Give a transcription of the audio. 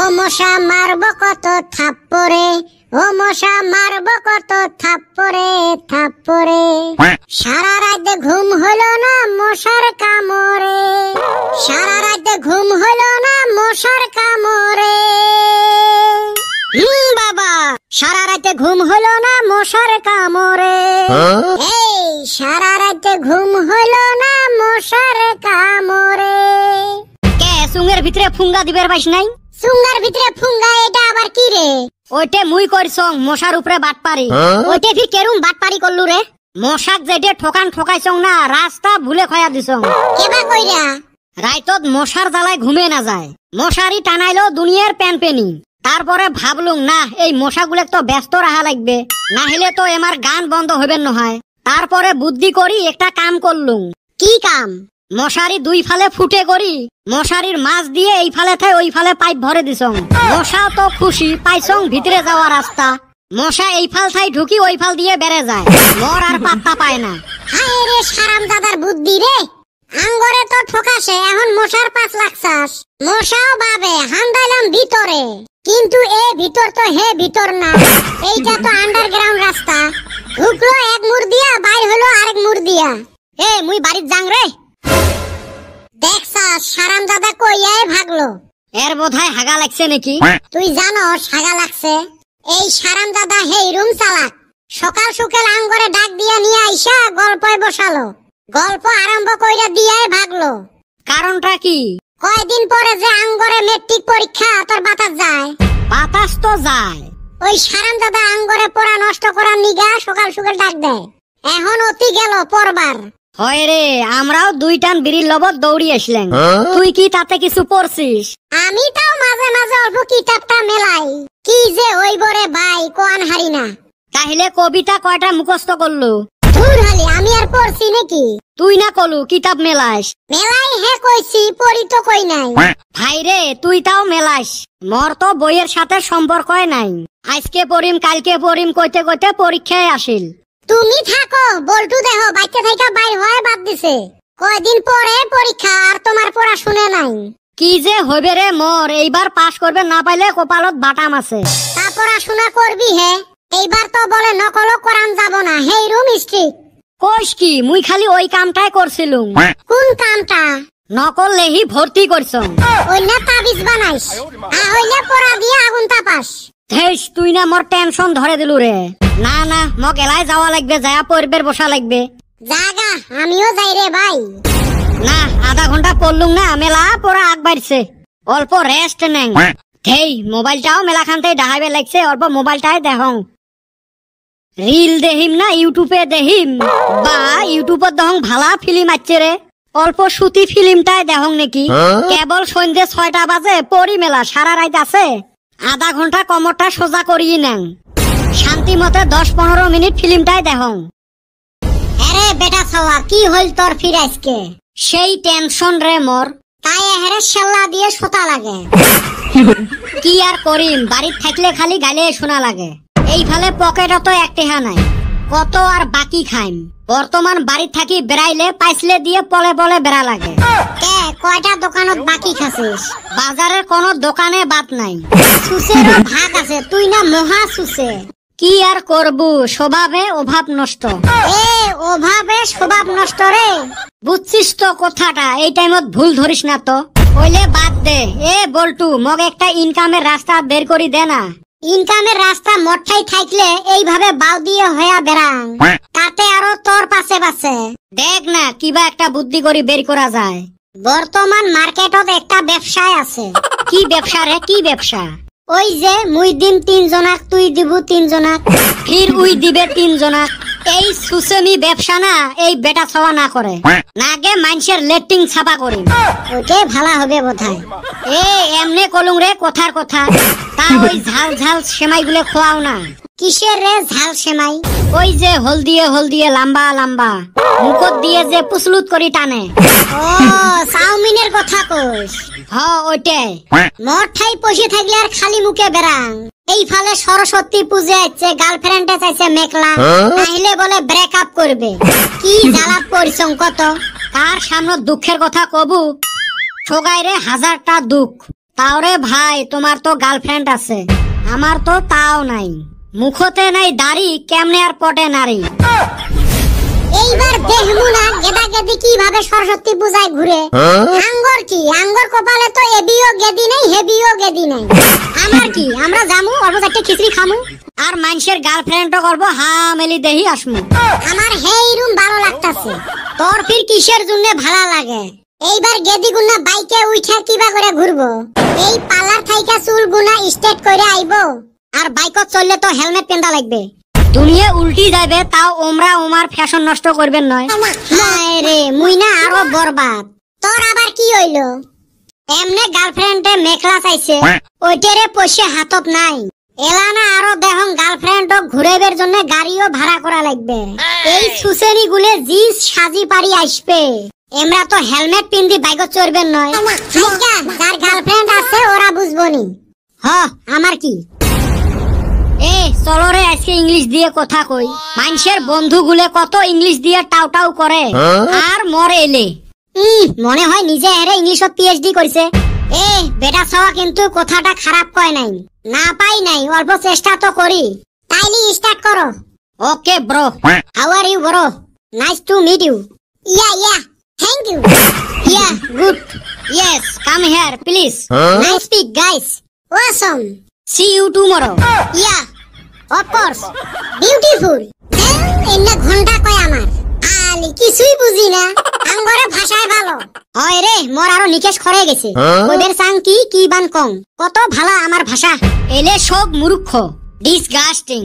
ও মশা মারব কত থাপ্পরে ও মশা মারব কত থাপ্পরে থাপ্পরে সারা রাত ঘুম হলো না মশার কামড়ে। সারা রাত ঘুম হলো না মশার কামড়ে। হুম বাবা। সারা রাতে ঘুম হলো না মশার কামড়ে। এই সারা রাতে ঘুম হলো না মশার কামড়ে। কে সুঙ্গের ভিতরে ফুঙ্গা দিবের পাইস নাই? সুঙ্গার ভিতরে ফুঙ্গা এটা আবার কি রে? ওইটে মুই করছং মশার উপরে বাট পারি। ওইটে ফির কেরুম বাট পারি করলু রে? মশাক যেটে ঠকান ঠকাইছং না রাস্তা ভুলে খয়া দিছং কেবা কইরা? রাইতত মশার জ্বালায় ঘুমে না যায়। মশারি টানাইলো দুনিয়ার প্যান পেনি। তারপরে ভাবলুম না এই মশাগুলো তো ব্যস্ত রাখা লাগবে। না হলে তো এমার গান বন্ধ হবেন নহয়। তারপরে বুদ্ধি করি একটা কাম করলুম। কি কাম? মশারি দুই ফালে ফুটে করি, মশারির মাছ দিয়ে এই ফালে থাই ওই ফালে পাইপ ভরে দিছং। মশাও তো খুশি, পাইছং ভিতরে যাওয়া রাস্তা। মশা এই ফাল থাই ঢুকি ওই ফাল দিয়ে বেড়ে যায়। মর আর পাত্তা পায় না। হায় রে সারাম দাদার বুদ্ধি রে। আঙ্গরে তো ঠকাসে, এখন মশার পাঁচ লাগছাস মশাও ভাবে হান্দাইলাম ভিতরে। কিন্তু এ ভিতর তো হে ভিতর না। এইটা তো আন্ডারগ্রাউন্ড রাস্তা। ঢুকলো এক মুর দিয়া, বাইর হলো আরেক মুর দিয়া। এ, মুই বাড়ির যাং রে। সারাম দাদা কইয়াই ভাগলো। এর বোধহয় হাগা লাগছে নাকি? তুই জানো সাগা লাগছে। এই সারাম দাদা হেই রুম চালাক। সকাল সকাল আঙ্গরে ডাক দিয়া নিয়ে আইসা গল্পয় বসালো। গল্প আরম্ভ কইরা দিয়াই ভাগলো। কারণটা কি? কয়দিন পরে যে আঙ্গরে মেট্রিক পরীক্ষা তোর বাতাস যায়। বাতাস তো যায়। ওই সারাম দাদা আঙ্গরে পড়া নষ্ট করার নিগা সকাল সকাল ডাক দেয়। এখন অতি গেল পরবার। হয় রে আমরাও দুই টান বিড়ির লবত দৌড়ি আসলেন তুই কি তাতে কিছু পড়ছিস? আমি তাও মাঝে মাঝে অল্প কিতাবটা মেলাই। কি যে ওই বরে ভাই কোয়ান হারি না। তাহলে কবিতা কয়টা মুখস্থ করলু? ধুর হালি আমি আর পড়ছি নাকি? তুই না কলু কিতাব মেলাস। মেলাই হে কইছি পড়ি তো কই নাই। ভাই রে তুই তাও মেলাস। মোর তো বইয়ের সাথে সম্পর্কই নাই। আজকে পড়িম কালকে পড়িম কইতে কইতে পরীক্ষায় আসিল। তুমি থাকো বল্টু দেহ বাইতে থাইকা বাইর হয়ে বাদ দিছে। কয়দিন পরে পরীক্ষা আর তোমার পড়াশুনে নাই। কি যে হইবে রে মোর এইবার পাশ করবে না পাইলে কপালত বাটাম আছে। তা পড়াশোনা করবি হে? এইবার তো বলে নকল করান যাব না হেই রুম স্ট্রিক কইস কি মুই খালি ওই কামটাই করছিলুম। কোন কামটা? নকল লেহি ভর্তি করছম। অন্য তাবিজ বানাইস আর হইলে পড়া দিয়ে আগুন তাপাস। ধেস তুই না মোর টেনশন ধরে দিলু রে। না না মক এলাই যাওয়া লাগবে যায়া পরিবের বসা লাগবে। জাগা আমিও যাই রে ভাই। না আধা ঘণ্টা পড়লুম না মেলা পড়া আগ বাড়ছে। অল্প রেস্ট নেন হেই মোবাইলটাও মেলা খানতে ডাহাইবে লাগছে অল্প মোবাইলটাই দেখং রিল দেহিম না ইউটিউবে দেহিম বা ইউটিউবত দহং ভালা ফিল্ম আছে রে। অল্প সুতি ফিল্মটাই দেখং নাকি। কেবল সন্ধ্যে ছয়টা বাজে পরি মেলা সারা রাত আছে। আধা ঘণ্টা কমরটা সোজা করিয়ে নেন মতে দশ পনেরো মিনিট ফিল্মটাই দেখং আরে বেটা ছাওয়া কি হইল তোর ফির আজকে? সেই টেনশন রে মোর। তাই এহারে শাল্লা দিয়ে সোতা লাগে। কি আর করিম বাড়িত থাকলে খালি গালে শোনা লাগে। এক টেহা নাই। কত আর বাকি খাইম। বর্তমান বাড়িত থাকি বেড়াইলে পাইসলে দিয়ে পলে পলে বেড়া লাগে। কে কয়টা দোকানত বাকি খাসিস? বাজারের কোনো দোকানে বাদ নাই। সুসেরও ভাগ আছে তুই না মহা সুসে। কি আর করবু? স্বভাবে অভাব নষ্ট। এ ওভাবে স্বভাব নষ্ট রে। বুঝছিস তো কথাটা এই টাইমত ভুল ধরিস না তো। কইলে বাদ দে। এ বল্টু মগ একটা ইনকামের রাস্তা বের করি দে না। ইনকামের রাস্তা মঠাই থাকলে এইভাবে বাউ দিয়ে হয়া বেড়াং। তাতে আরও তোর পাশে পাশে। দেখ না কিবা একটা বুদ্ধি করি বের করা যায়। বর্তমান মার্কেটত একটা ব্যবসায় আছে। কি ব্যবসা রে কি ব্যবসা? ওই যে মুই দিম তিনজনাক তুই দিব তিনজনাক ফির উই দিবে তিনজনা এই সুসেমি ব্যবসা না এই বেটা ছাওয়া না করে। নাগে মানুষের লেট্রিং ছাপা করি। ওকে ভালো হবে বোধহয়। এ এমনে কলুং রে কথার কথা। তা ওই ঝাল ঝাল সেমাই গুলো খোয়াও না। কিসের রে ঝাল সেমাই? ওই যে হলদিয়ে হলদিয়ে লম্বা লম্বা। মুখত দিয়ে যে পুসলুত করি টানে। ও চাউমিনের কথা কইস। হ ওইটাই। মোর ঠাই পয়সে থাকলে আর খালি মুখে বেড়াং। এই ফালে সরস্বতী পূজা আছে গার্লফ্রেন্ডে চাইছে মেকলা তাইলে বলে ব্রেকআপ করবে। কি জ্বালাত পরিচং কত কার সামনে দুঃখের কথা কবু? ঠগাই রে হাজারটা দুঃখ। তাওরে ভাই তোমার তো গার্লফ্রেন্ড আছে। আমার তো তাও নাই। মুখতে নাই দাড়ি কেমনে আর পটে নারী? এইবার দেখমু না গেদা গেদি কীভাবে সরস্বতী পূজায় ঘুরে? আঙ্গর কি? আঙ্গর কপালে তো এবিও গেদি নাই হেবিও গেদি নাই। আমার কি? আমরা জামু অল্প চারটে খিচড়ি খামু। আর মানুষের গার্লফ্রেন্ডও করব হা মেলি দেহি আসমু। আমার হেই রুম ভালো লাগতাছে। তোর ফির কিসের জন্য ভালো লাগে? এইবার গেদি গুনা বাইকে উঠা কিবা করে ঘুরবো। এই পার্লার থাইকা চুল গুনা স্ট্রেট করে আইবো। আর বাইকত চললে তো হেলমেট পেন্দা লাগবে। দুনিয়া উল্টি যাবে তাও ওমরা ওমার ফ্যাশন নষ্ট করবেন নয়। হায় রে মুই না আরও বরবাদ। তোর আবার কি হইল? এমনে গার্লফ্রেন্ডে মেখলা চাইছে ওইটারে পয়সা হাতত নাই। এলানা আরও দেহং গার্লফ্রেন্ড ঘুরেবের জন্য গাড়িও ভাড়া করা লাগবে। এই। সুসেনি গুলে জি সাজি পারি আসবে। এমরা তো হেলমেট পিন্দি বাইকত চড়বেন নয়। যার গার্লফ্রেন্ড আছে ওরা বুঝব নি হ আমার কি? চলো রে আজকে ইংলিশ দিয়ে কথা কই। মানুষের বন্ধু গুলে কত ইংলিশ দিয়ে টাউ টাউ করে। আর মরে এলে। মনে হয় নিজে এরে ইংলিশত পিএইচডি করছে। এ বেটা ছাওয়া কিন্তু কথাটা খারাপ কয় নাই। না পাই নাই অল্প চেষ্টা তো করি। তাইলি স্টার্ট করো। Okay bro how are you bro nice to meet you yeah yeah thank you yeah good yes come here please nice speak guys awesome see you tomorrow yeah beautiful এন্না ঘণ্টা কয় আমার? আলি কিছুই বুঝি না। আঙ্গরে ভাষায় ভালো। হয় রে মোর আরও নিকেশ খরে গেছে। ওদের সাং কি কি বান কত ভালা আমার ভাষা। এলে সব মূর্খ। ডিসগাস্টিং